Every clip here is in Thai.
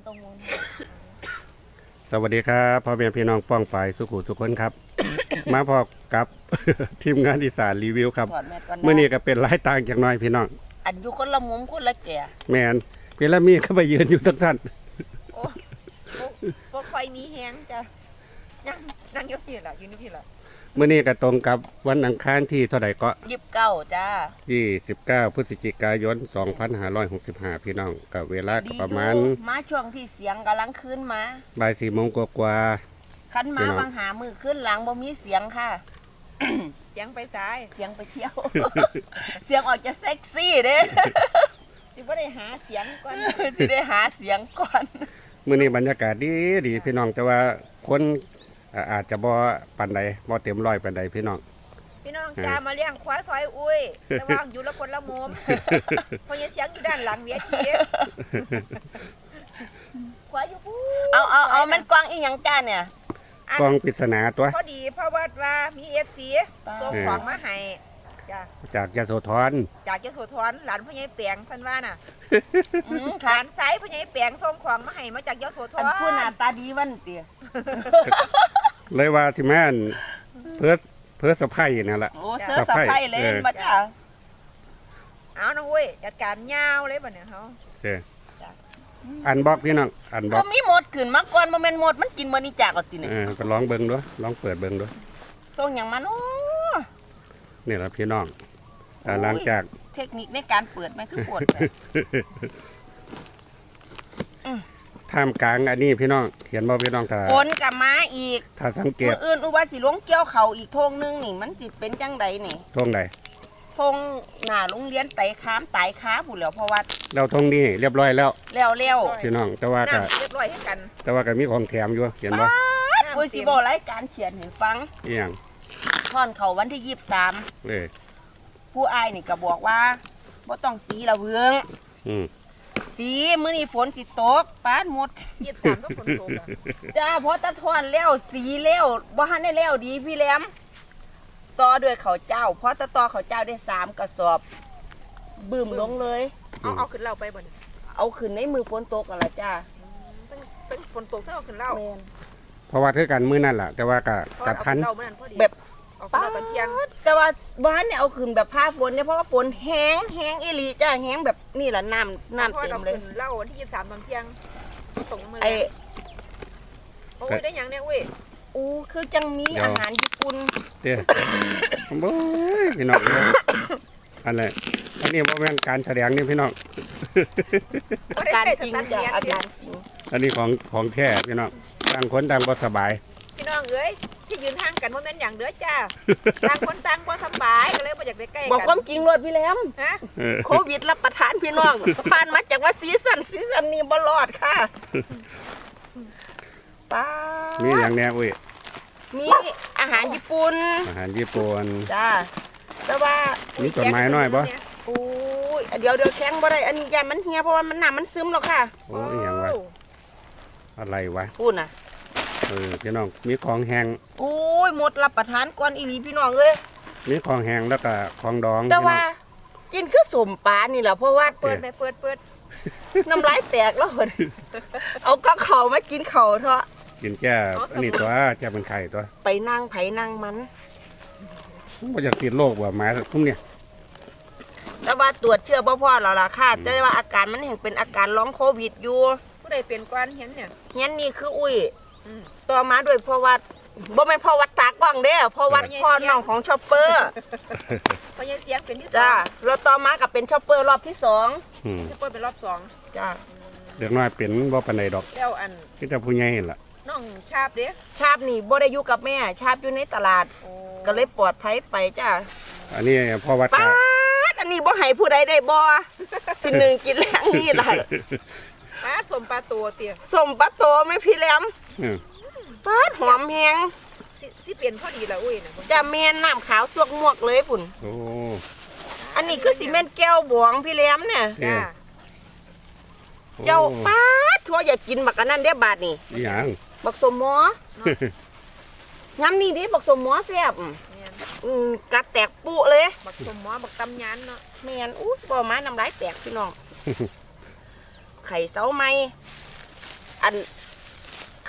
มันต้องมุนสวัสดีครับพ่อแม่พี่น้องป้องปายสุขุสุขคนครับ มาพบกับ ทีมงานอีสานรีวิวครับถอดแม่ก่อนนะเมื่อนี้ก็เป็นหลายต่างจากหน้อยพี่น้อง อันอยู่คนละมุมคนละแก่แมนพี่ละมีก็ไปยืนอยู่ทั้งท่านบ่ค่อยมีแฮงจ้ะนั่งนั่งอยู่พี่ล่ะอยู่นี่พี่ล่ะ เมื่อนี้ก็ตรงกับวันอังคารที่เท่าไหร่ก็ยิบเก้าจ้า29พฤศจิกายน2565พี่น้องกับเวลาก็ประมาณอยู่มาช่วงที่เสียงกำลังขึ้นมาบ่ายสี่โมงกว่าคันมาพี่น้องบางหามือขึ้นหลังบ่มีเสียงค่ะ เสียงไปซ้ายเสียงไปเที่ยว เสียงออกจะเซ็กซี่เด้สิบ่ได้หาเสียงก่อนสิได้หาเสียงก่อนๆมื้อนี้บรรยากาศดีดีพี่น้องแต่ว่าคน อ่าอาจจะบ่ปานใดบ่เต็มร้อยปานใดพี่น้อง พี่น้องจ้ามาเลี้ยงควายซอยอุ้ยแต่ว่าอยู่ละคนละมุมเพราะยังเสียงอยู่ด้านหลังเวทีควายอยู่พูเอาเอาเอามันกว้างอีหยังจ้าเนี่ยกล้องปริศนาตัว พอดีเพราะว่าว่ามี FC ส่งของมาให้จ้ะจากยโสธรจากยโสธรหลานพ่อใหญ่แปลงท่านว่าน่ะอืมหค่ะลานไซพ่อใหญ่แปลงส่งของมาให้มาจากยโสธอัรนพูดหน้าตาดีวันเตีย เลยว่าที่แม่นเพื่อเพื่อสะไพายนั่นแหละ โอ้เสื้อสะไพร่เลยเออมาจ้าเอาน้องอุ้ยจัดการยาวเลยบัดเนี่ยเฮาโอเคอันบอกพี่น้องอันบอก็กมีหมดขึ้นมาก่อนบ่แม่นหมดมันกินมื้อนี้จากเอาติเนี่ยเออก็ลองเบิ่งด้วยลองเปิดเบิ่งด้วยส่งหยังมาเนาะนี่แหละพี่น้องอ่าโอ้ยหลังจากเทคนิคในการเปิดมันคือปวดแบบ ท่ามกลางอันนี้พี่น้องเห็นบ่พี่น้องถ้าฝนกับมาอีกถ้าสังเกมื้ตออื่นอุว่าสิลงเกี่ยวเขาอีกทงนึงนี่มันสิเป็นจังใดนี่ตรงใดทงหน้าโรงเรียนไต่ค้ามตายค้าผู้นแหล้วเพราะว่าเราตรงนี้เรียบร้อยแล้วแล้วแล้วพี่น้องแต่ว่าก็น้ำเรียบร้อยให้กันแต่ว่าก็มีของแถมอยู่เห็นบ่ปุ้ยสิบอกรายการเขียนให้ฟังอีหยังท่อนเขาวันที่ยี่สิบสามเลยผู้อายนี่ก็บอกว่าบ่ต้องสีละเวืองอืม สีมื้อนี้ฝนสิตกปาดหมดยี่สิบสามก็ฝนตกอะจ้าเพราะตะทอนแล้วสีแล้วบ่ทันได้แล้วดีพี่แหลมต่อด้วยข้าวเจ้า เพราะตะต่อข้าวเจ้าได้สามกระสอบบึ้มลงเลย เอาเอาขึ้นเราไปบ่เนี่ยเอาขึ้นในมือฝนตกกันละจ้าตั้งตั้งฝนตกถ้าเอาขึ้นเราแม่นเพราะว่าคือกันมื้อนั่นล่ะแต่ว่าก็เพราะกัเอาดทัน ขึ้นเราเมื่อนั้นพอดีแบบ เอาขึ้นเราตอนเที่ยงแต่ว่าบ้านเนี่ยเอาขึ้นแบบผ้าฝนเนี่ยเพราะว่าฝนแห้งแห้งอีหลีจ้าแห้งแบบนี่แหละน้ำน้ำพราะเต็เรามเลยขึ้นเราวันที่ยี่สิบสามตอนเที่ยงส่งมือไอ้โอ้ยได้หยังเนี่ยอุ้ยอู้คือจังมีอาหารญี่ปุ่นเด้อโอ้ยพี่น้องเอ้ยอันนี้อันนี้บ่แม่นการแสดงนี่พี่น้องอาการจริงจ้ะอาการจริงอันนี้ของของแท้พี่น้องต่างคนต่างบ่สบาย พี่น้องเอ้ย ที่ยืนห่างกันว่าแม่นอย่างเด้อจ้าต่างคนต่างบ่สบายก็เลยบ่อยากได้ใกล้บอกกัความจริงรวดพี่แหลมฮะเออโควิดรับประทานพี่น้องผ่านมาจากว่าซีซันซีซันนี้บ่รอดค่ะป้ามีอย่างแน่อุ้ยมีอาหารญี่ปุ่นอาหารญี่ปุ่นจ้าแต่ว่ามีจดหมายน้อยบ่อู้ยเดี๋ยวเดี๋ยวแข็งบ่ได้อันนี้ยามันเหี่ยเพราะว่ามันน้ำมันซึมหรอกค่ะโอ้ยอหย่างวะอะไรวะพูดน่ะ เออพี่น้องมีของแห้งอู้ยหมดรับประทานก่อนอีหลีพี่น้องเอ้ยมีของแห้งแล้วก็ของดองแต่พี่น้ว่าองกินคือสมปลานี่แหละเพราะว่าเปิดไหมเปิดเปิดน้ำลายแตกแล้วเอาก็เขามากินเขาเถอะกินแก่อันนี้ตัวแก่เป็นไข่ตัว ไปนั่งไผนั่งมันบ่อยากติดโรคว่าหมาคุ้มเนี่ยแต่ว่าตรวจเชื้อบ่พอแล้วล่ะค่ะแต่ว่าอาการมันเห็นเป็นอาการร้องโควิดอยู่ผู้ใดเปลี่ยนก้อนเห็นเนี่ยเฮียนนี่คืออุ้ยอืม ต่อมาด้วยเพราะว่าบ่แม่นเพราะวัดตากล้องเด้อเพราะวัดพ่อน้องของชอปเปอร์เพราะยังเสียงเป็นที่สอจ้างแล้วต่อมากับเป็นชอปเปอร์รอบที่สองอืมที่เปิดเป็นรอบสองจ้าเด็กน้อยเป็นบ่ปานใดดอกแล้วอันที่แต่ผู้ใหญ่นั่นล่ะ น้องชาบเด้ชาบนี่บ่ได้อยู่กับแม่ ชาบอยู่ในตลาด โอ้ก็เลยปลอดภัยไปจ้าอันนี้พ่อวัดป้าก็ดอันนี้บ่ให้ผู้ใดได้บ่สิหนึ่งกินแรงนี่ล่ะปลาสมปลาตัวเตี้ยสมปะโตไหม่พี่แหลมอืม ป้าดหอมแฮงสิสิเปลี่ยนพอดีละอุ้ยนะจะเมนน้ำขาวสวกมวกเลยปุ่น โอ้อันนี้คือสิเมนแก้วบวงพี่แหลมเนี่ยจ้าเจ้าโอ้ป้าดทั่วอย่ากินบักอันนั้นเด้อบาดนี่อีหยังบักสมหมอย้ำนี่ดิบักสมหมอแซ่บอืมเนี่ยอืมกัดแตกปุเลยบักสมหมอบักตำยันเนาะแมนอู้บ่มาน้ำลายแตกพี่น้อง ไข่เสาไหมอัน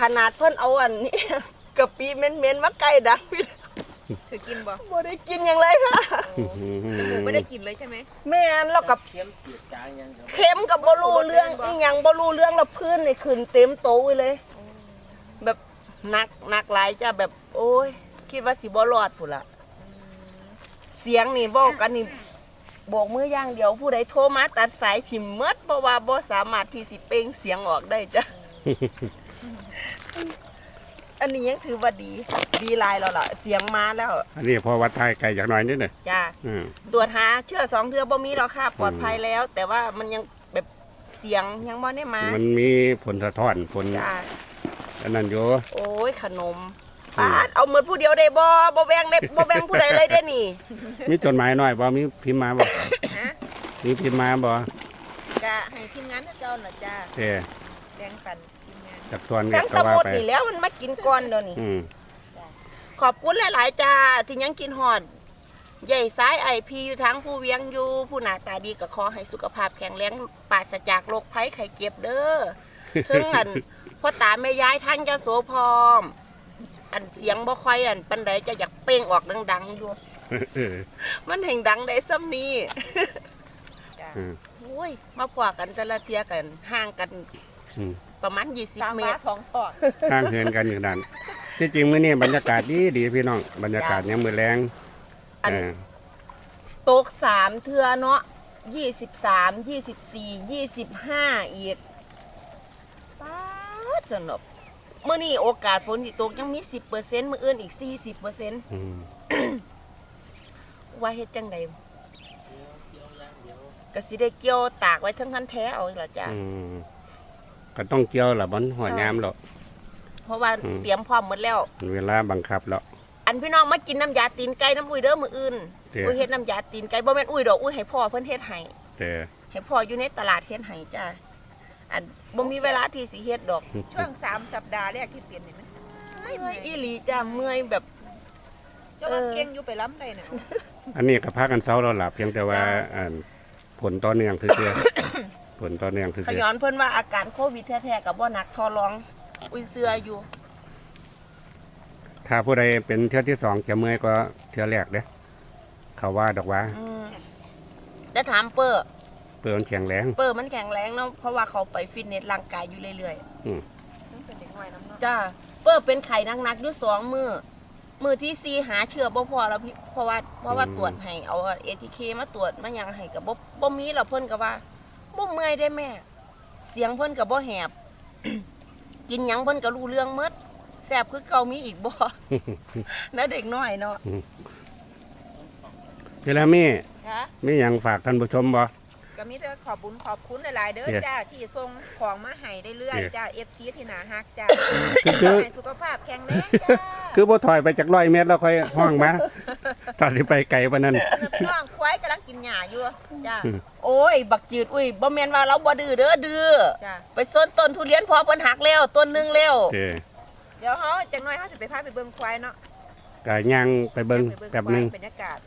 ขนาดเพิ่นเอาอันนี้กะปิเม้นๆมาไก่ดังพี่ถือกินบ่บ่ได้กินหยังเลยค่ะไม่ได้กินเลยใช่ไหมแม่นแล้วกับเข็มติดจางยังครับเค็มกับบ่รู้เรื่องอีหยังบ่รู้เรื่องแล้วพื้นนี่ขึ้นเต็มโต๊ะไว้เลย แบบหนักหนักหลายจ้ะแบบ โอ้ย คิดว่าสิบ่รอดพุ่นล่ะเสียงนี่เว้ากันนี่โบกมืออย่างเดียวผู้ใดโทรมาตัดสายถิ่มเมดเพราะว่าบ่สามารถที่สิเปล่งเสียงออกได้จ้ะ อันนี้ยังถือว่าดี ดีหลายแล้วล่ะเสียงมาแล้ว อันนี้พอวัดไทยไกลจากหน่อยนิดหน่อยจ้าอืม ตรวจหาเชื้อสองเทือบ่มีหรอกค่ะปลอดภัยแล้ว แต่ว่ามันยังแบบเสียงยังบ่ได้มามันมีผลสะท้อนผลจ้าอันนั้นอยู่ โอ้ยขนมอืมปาดเอาหมดผู้เดียวได้บ่บ่แบ่งได้บ่แบ่งผู้ใดเลยได้นี่ มีจดหมายหน่อยบ่มีพิมพ์มาบ่ฮะมีพิมพ์มาบ่จะให้ทีมงานท่านเจ้าน่ะจ้าเด้แบ่งปันทีมงาน จากส่วนแสเวียงดตะก็ว่าหมดไป นี่แล้วมันมากินก่อนเดี๋ยวนี้ อืม ขอบคุณหลาย ๆ จ้าที่ยังกินฮอด ใหญ่ซ้ายไอพีอยู่ทั้งผู้เวียงอยู่ ผู้หน้าตาดีก็ขอให้สุขภาพแข็งแรงปราศจากโรคภัยไข้เจ็บเด้อ ถึงอันพ่อตาแม่ยายท่านจะโสพร้อม อันเสียงบ่ค่อยอันปันใดจะอยากเป้งออกดัง ๆ อยู่ เออ มันแห่งดังได้ซ้ำนี้จ้าอืม โอ้ย มาพอกันแต่ละเทียกันห่างกัน อืม ประมาณสาม20เมบาตทรสองสอดข้างเฮือนกันอยู่นั่นที่จริงมื้อนี้บรรยากาศดีดีพี่น้องบรรยากาศยังมื้อแรงอันเออตกสามเทือเนาะยี่สิบสามยี่สิบสี่ยี่สิบห้าอีกป้าดสนุกเมื่อนี้โอกาสฝนที่ตกยังมีสิบเปอร์เซ็นต์มื่ออื่นอีกสี่สิบเปอร์เซ็นต์อืมว่าเฮ็ดจังใดก็สิได้เกี่ยวตากไว้ทั้งทันแท้เอาอีกละจ้ะอืม ก็ต้องเกี่ยวล่ะบ่หัวยามหรอกเพราะว่าอืมเตรียมพร้อมหมดแล้ว เวลาบังคับแล้วอันพี่น้องมากินน้ำยาตีนไก่น้ำอุ้ยเด้อมืออื่นเด้ออุ้ยเฮ็ดน้ำยาตีนไก่บ่แม่นอุ้ยดอกอุ้ยให้พ่อเพิ่นเฮ็ดให้แต่ให้พ่ออยู่ในตลาดเฮ็ดให้จ้าอันบ่มีเวลาที่สิเฮ็ดดอก ช่วงสามสัปดาห์แรกที่เปลี่ยนเห็นไหมไม่เมื่อยเมื่อยอีหลีจ้าเมื่อยแบบเจ้าว่าเก่งอยู่ไปล้ำได้น่ะอันนี้ก็พากันเซาเราหลับเพียงแต่ว่าอ่าผลต่อเนื่องซื่อๆ ผลต่อเนื่องซื่ขอย้อนเพิ่นว่าอาการโควิดแท้ๆก็บ่หนักทอรอง อุ้ยเสืออยู่ๆถ้าผู้ใดเป็นเที่ยวที่สองจะเมื่อยก็เที่ยวแรกเด้เขาว่าดอกว่าอืมแต่ถามเปอร์เปิดมันแข็งแรง เปอร์มันแข็งแรงเนาะเพราะว่าเขาไปฟิตเนสร่างกายอยู่เรื่อยต้องเป็นเด็กน้อยน้ำเนาะๆจ้าเปอร์เป็นไข้หนักๆอยู่สองมื้อมื้อที่สี่หาเชื้อบ่พอแล้วพี่เพราะว่าเพราะว่าตรวจให้เอา ATK มาตรวจมาหยังให้ก็บ่บ่มีแล้วเพิ่นก็ว่า บ่เมื่อยได้แม่ เสียงเพิ่นก็บ่แหบ กินหยังเพิ่นก็รู้เรื่องหมดแซ่บคือเก่ามีอีกบ่ นะเด็กน้อยเนาะเวลามีค่ะมีหยังฝากท่านผู้ชมบ่ ก็มีแต่ขอบบุญขอบคุณหลายๆเด้อเด้อจ้าที่ส่งของมาให้ได้เรื่อยเด้อๆจ้า FC ที่หนาฮักจ้าคือคือ ให้สุขภาพแข็งแรงจ้า คือบ่ถอยไปจากร้อยเมตรแล้วค่อยห้องมาตอนที่ไปไกลปานนั้นพี่น้องควายกำลังกินหญ้าอยู่จ้าโอ้ย บักจืดอุ้ยบ่แม่นว่าเราบ่ดื้อเด้อดื้อจ้าไปส้นต้นทุเรียนพอเพิ่นหักแล้วต้นหนึงแล้วเด้เดี๋ยวเฮาจังน้อยเฮาสิไปพาไปเบิ่งควายเนาะก็ย่างไปเบิ่งไปแป๊บหนึงบรรยากาศ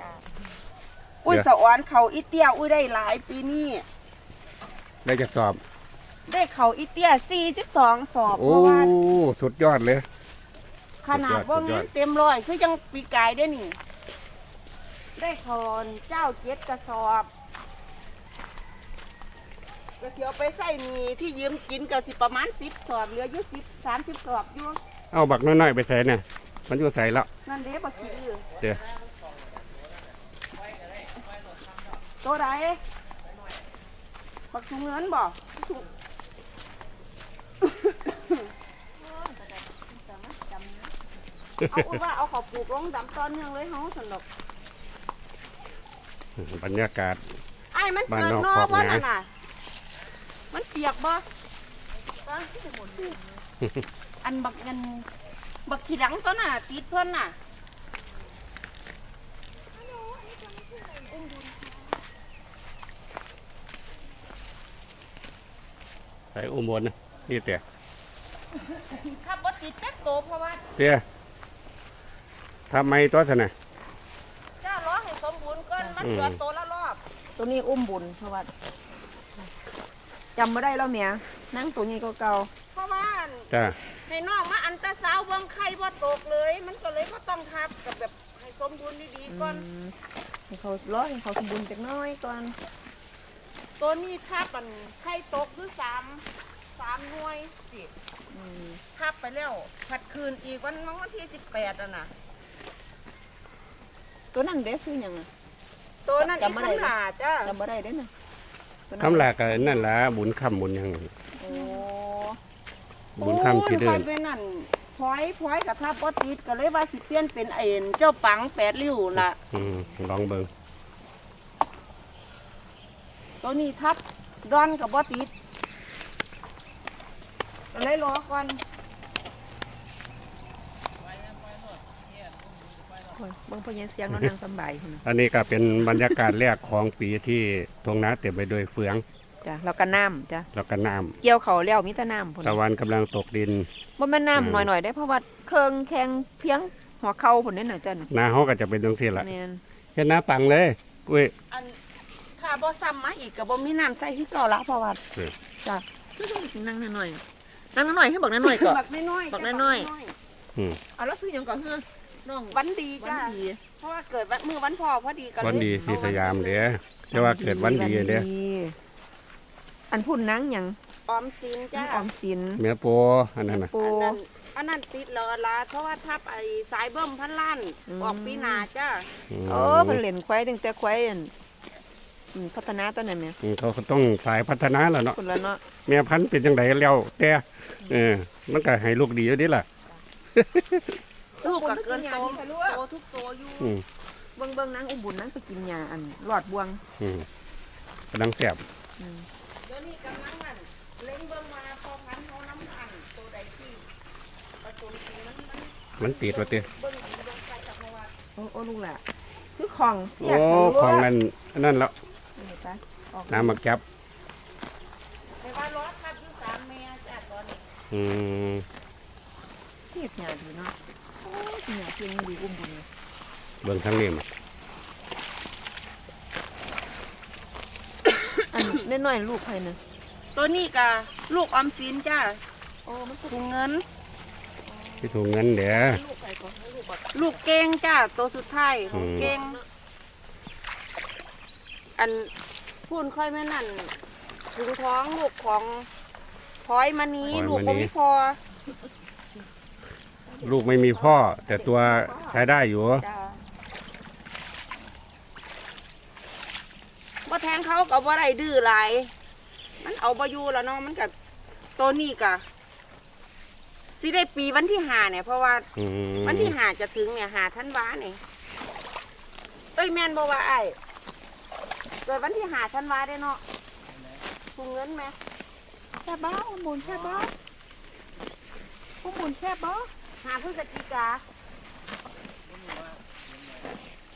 จ้าอุ้ยเดี๋ยว สะออนเขาอีเตี้ยอุ้ยได้หลายปีนี้ได้จะสอบ ได้เขาอีเตี้ย42สอบเพโอ้ราะว่าสุดยอดเลย ขนาดสุว่าดยอดงั้นเต็มร้อยคือยังปีกายได้นี่ ได้คอนเจ้าเจ็ดกระสอบก็เสียวไปใส่มีที่ยืมกินก็สิประมาณ10สอบเหลืออยู่10 30สอบอยู่เอาบักน้อยๆไปใส่เนี่ยมันอยู่ใส่แล้วนั่นเด้บักขี้อื้อเดี๋ยวตัวใดบักถุงเงินบ่ถุง เอาอุ้ยว่าเอาเขอปลูกลงดำตอนเนื่องเลยเฮาสนุกบรรยากาศ ไอ้ายมันบ้านเกิดนอกนอคอกบ่นานั่นน่ะ มันเปียกบ่อันบักเงินบักขี้ดังตัวน่ะติดเพิ่นน่ะใส่อุโมงค์นะนี่เตี้ยครับบ่ติดแป๊บโตเพราะว่าเตี้ย ทำไมตัวสนะจ้าล้อให้สมบูรณ์ก่อนมันอืมเกิดโตละรอบตัวนี้อุ้มบุญเพราะว่าจจำบ่ได้แล้วแม่นั่งตัวใหญ่กว่าเก่าเพราะว่าจ้าให้น้องมาอันตราซาวด์เบิ่งไข่บ่ตกเลย มันก็เลยบ่ต้องทับกับแบบให้สมดุลดีๆก่อนอืมให้เขารอให้เขาสมบูรณ์จักหน้อยก่อนตัวนี้ทับมันไข่ตกคือสามสามหน่วยสิอืมทับไปแล้วผัดคืนอีกวันวันที่สิบแปดอะนะ ตัวนั้นเด้ซื้อหยังอะตัวนั้นอีกจำบ่ได้ คำหลาจ้าจำบ่ได้เด้น่ะตัวนั้นคำหลากก็นั่นล่ะบุญคำบุญหยังโอ้บุญคำที่เดิโอ้นยไปนั่นพลอยพลอยกับทับบ่ติดก็เลยว่าสิเปลี่ยนเป็นไอ้เจ้าปังแปดริ้วล่ะ อืมลองเบิ่งตัวนี้ทับดอนกับบ่ติดก็เลยรอก่อน โอ้ย เบิ่งพ่อใหญ่เสียงเรานั่งสำบายพุ่นน่ะอันนี้ก็เป็นบรรยากาศแรกของปีที่ทงนาเต็มไปด้วยเฟืองจ้ะแล้วก็น้ำจ้ะแล้วก็น้ำเกี่ยวเขาแล้วมีแต่น้ำพุ่นตะน่ะวันกำลังตกดินบ่แม่นอืมน้ำหน่อยๆได้เพราะว่าเครื่องแข็งเพียงหัวเข่าพุ่นนี่น่ะจ้ะนาเฮาก็จะเป็นจังซี่ล่ะแม่นเฮ็ดนาปังเลยอุ้ยอันถ้าบ่ซ้ำมาอีกก็บ่มีน้ำใส่ที่เก่าละเพราะว่าจ้ะนั่งหน่อยๆนั่งหน่อยให้บอกหน่อยๆก่อนบักน้อยๆบักจ้ะน้อยอืมเอาแล้วซื้อหยังก่อนเฮ้อ น้องวันดีวันจ้าดีเพราะว่าเกิดวันมือวันพ่อพอดีกันวันดีสีสยามเด้อแต่ว่าเกิดวันดีเด้ออันพุ่นนังหยังออมสินจ้าออมสินเมียโปอันนั้นน่ะปูอันนั้นอันนั้นติดแล้วละเพราะว่าทับไอ้สายเบิ่มพันล้านอืมออกปีหน้าจ้ามโอ้เพิ่นเล่นควายตั้งแต่ควายอันอืมพัฒนาตัวนั้นแม่อืมเขาก็ต้องสายพัฒนาแล้วเนาะพุ่นละเนาะแม่พันธุ์เป็นจังไดแล้วแต่เออมันก็ให้ลูกดีอยู่เดิล่ะ ลูกก็เกินโตโตทุกโตอยู่อืมเบิ่งเบิ่งนางอุบุญนางไปกินยาอันหลอดบวงอืมกำลังแซ่บอืมเดี๋ยวนี้กำลังนั่นเล็งเบิ่งมาพอพันเขาน้ำอันตัวใดที่ประตูจริงมันมันมันติดว่าติเบิ่งดีเบิ่งไปจากเพราะว่าโอ้โอ้ลูกหล่ะคือของเสียโอ้กของนั้นอันนั้นแล้วเห็นปะออกน้ำมักจับแต่ว่าล้อทับอยู่สามเมตรจ้าตอนนี้อืม เทียบหยาดีเนาะโอ้ยหยาเพียงดีอุ้มบุญเลยเบิ่งทางนี้มาอันน้อยๆลูกใครน่ะตัวนี้ก็ลูกออมสินจ้าโอ้มันถุงเงินที่ถูกเงินเด้อลูกใครก่อนลูกก่อนลูกเก่งจ้าตัวสุดท้ายของอืมเก่งอันพูนค่อยแม่นั่นถึงท้องลูกของพลอยมณีลูกของพี่พอ ลูกไม่มีพ่อ แต่ตัวใช้ได้อยู่จ้าบ่แทงเขาก็บ่ได้ดื้อหลาย มันเอาบ่อยู่แล้วเนาะมันกับตัวนี้ก็สิได้ปีวันที่ห้าเนี่ย เพราะว่าอืมวันที่ห้าจะถึงเนี่ยหาท่านวาเนี่ยเอ้ยแม่นบ่ว่าไอ้ายเกิดวันที่ห้าท่านวาได้เนาะถุงเงินไหมแช่บ้าอุ้มบุญแช่บ้าอุ้มบุญแช่บ้า หาพฤศจิกา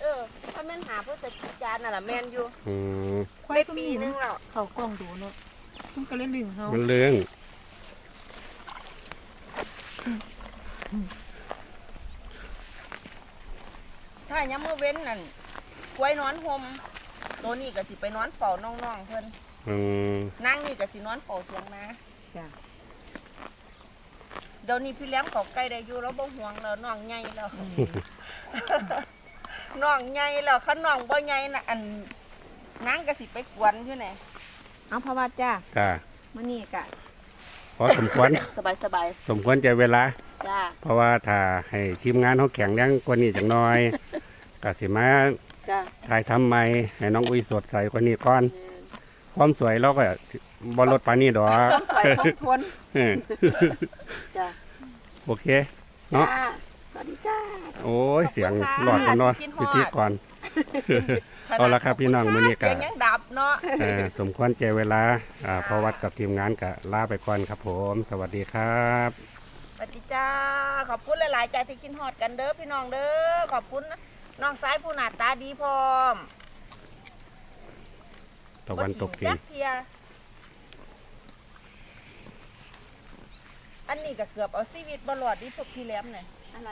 เออถ้าแม่นหาพฤศจิกาน่ะล่ะแม่นอยู่อืมควายได้สปีมีหนึนึงงแล้วเขากล้องดูเนาะมันก็เล่นลึงเขามันเรื่องถ้ายังมือเว้นนั่นกล้วยนอนหมตัวนี้ก็สิไปนอนเฝ้าน้องๆเพิ่นอืมนั่งนี่ก็สินอนเฝ้าเสียงนาจ้ะ เดี๋ยวนี้พี่เลี้ยงเขาใกล้ได้อยู่แล้วบ่ห่วงแล้วน้องใหญ่แล้วอืมน้องใหญ่แล้วคันน้องบ่ใหญ่น่ะอันนั่งก็สิไปกวนอยู่ไหนเอาพระวัดจ้าจ้ามานี่กะพอสมควรสบายสบายสมควรใจเวลาๆจ้าเพราะว่าถ้าให้ทีมงานเขาแข็งแรงกว่านี้จังน้อยก็สิมาจ้าถ่ายทำใหม่ให้น้องอุ้ยสดใสกว่านี้ก่อน ความสวยเราก็ บอลดปานนี้ดอกต้องสวยคงทนเออจ้าโอเค เนาะ จ้าสวัสดีจ้า โอ้ยเสียงขอบคุณค่ะหลอดกันเนาะคิดฮอด พิธีก่อนเอาละครับพี่น้องมื้อนี้ก็เสียงยังดับเนาะ เออสมควรใจเวลาอ่าพอวัดกับทีมงานก็ลาไปก่อนครับผม สวัสดีครับ สวัสดีจ้า ขอบคุณหลาย ๆ ใจที่กินฮอดกันเด้อพี่น้องเด้อ ขอบคุณนะน้องสายผู้หน้าตาดีพร้อมตะวันตกดิจันกเทีย อันนี้ก็เกือบเอาชีวิตบรอดดิพวกพี่แหลมเนี่ยอะไร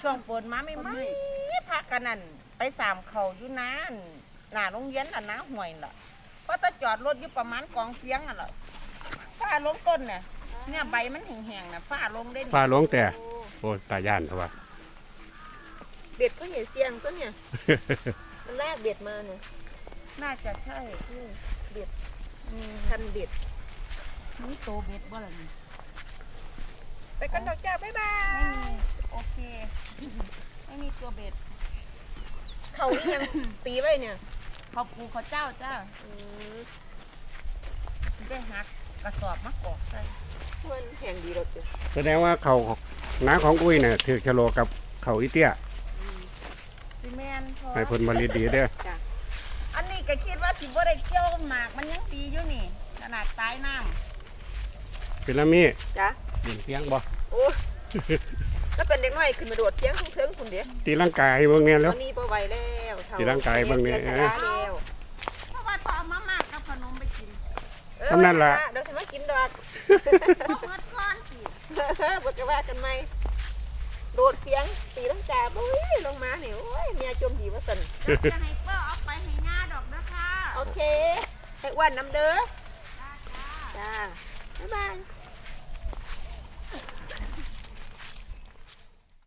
ช่วงฝนมาไม่ไม่พักกันนั่นไปสามเขาอยู่นานหน้าโรงเรียนน่ะน้าห่วยล่ะพอว่าถ้าจอดรถอยู่ประมาณกองเฟียงอะเหรอฝ้าลงต้นเนี่ยเนี่ยใบมันแห้งๆน่ะฝ้าลงได้นี่ฟ้าหลวงแต่โอ้โอ้ตาย่านเขาว่า เบ็ดก็เห็นเสียงก็เนี่ย มันลากเบ็ดมาเนี่ยน่าจะใช่อืมเบ็ดอืมคันเบ็ด นี่โตเบ็ดบ่ล่ะนี่ไป กันดอกจ้าบ๊ายบาไม่ยมีโอเค ไม่มีตัวเบ็ด เขานี่ยังตีไว้เนี่ยเขาปูเขาเจ้าจ้าอืมสิได้หักกระสอบมากอกใส่มันแข็งดีรถจ้ะแสดงว่าเขาน้าของอุ้ยเนี่ยถือชะโลกับเขาอีเตี้ยซีเมนพอให้ผลผลิตดีเด้ออันนี้ก็คิดว่าสิบ่ได้เกี่ยวหมากมันยังดีอยู่นี่ ขนาดตายน้พีระมีจ้ะ ดินเพียงบ่ โอ้แล้วเป็นเด็กน้อยขึ้นมาโดดเทียงเทิงคุณเด้ตีร่างกายเบิ่งเนี่ยตแล้อวนนี้บ่ไหวแล้วเฒ่สิร่างกายเบิ่งเนี่ยรีชราแล้วำเพราะว่าพอเอามามากกับขนมไปกินเออทำนั่นล่ะ เดี๋ยวฉันมากินดอกเพราะเมื่อก้อนสิบ่จะว่ากันไหมโดดเพียงตีลังกาบุ้ยลงมาเนี่ยโอ้ยเมียจมดีว่าสันเดี๋ยวจะให้เปิ้ลเอาไปให้ง่าดอกนะคะโอเคให้อ้วนน้ำเด้อ จ้าบ๊ายบาย